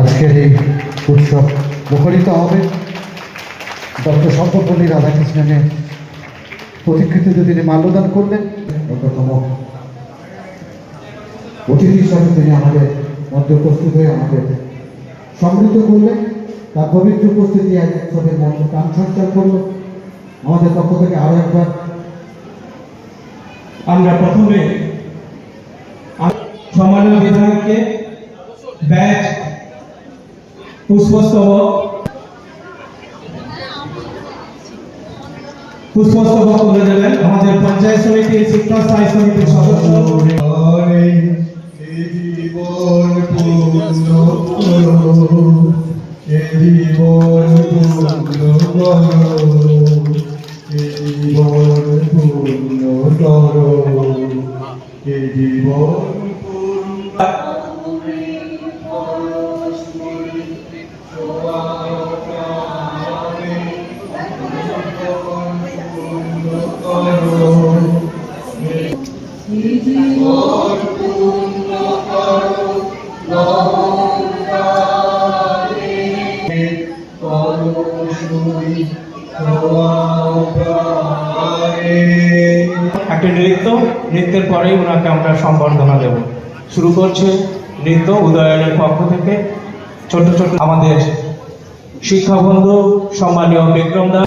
আজকের এই উৎসব মুখরিত হবে। ডক্টর সর্বপল্লী রাধাকৃষ্ণনের প্রতিকৃতিতে তিনি মাল্যদান করলেন, অন্যতম অতিথি হিসাবে তিনি আমাদের মধ্যে উপস্থিত হয়ে আমাদের সমৃদ্ধ করলেন। তার পবিত্র উপস্থিতি এক উৎসবের মধ্যে প্রাণ সঞ্চার করল। আমাদের পক্ষ থেকে আরও একবার আমরা প্রথমে সম্মানীয় বিধায়ককে ব্যাচ পুষ্পস্তবক পুষ্পস্তবক তুলে দেবেন আমাদের পঞ্চায়েত সমিতির শিক্ষা স্থায়ী সমিতির সদস্য। জীবন পূর্ণ একটি নৃত্য, নৃত্যের পরেই ওনাকে আমরা সম্বর্ধনা দেব। শুরু করছে নৃত্য উদয়নের পক্ষ থেকে। ছোট ছোট আমাদের শিক্ষাবন্ধু সম্মানীয় বিক্রম দাস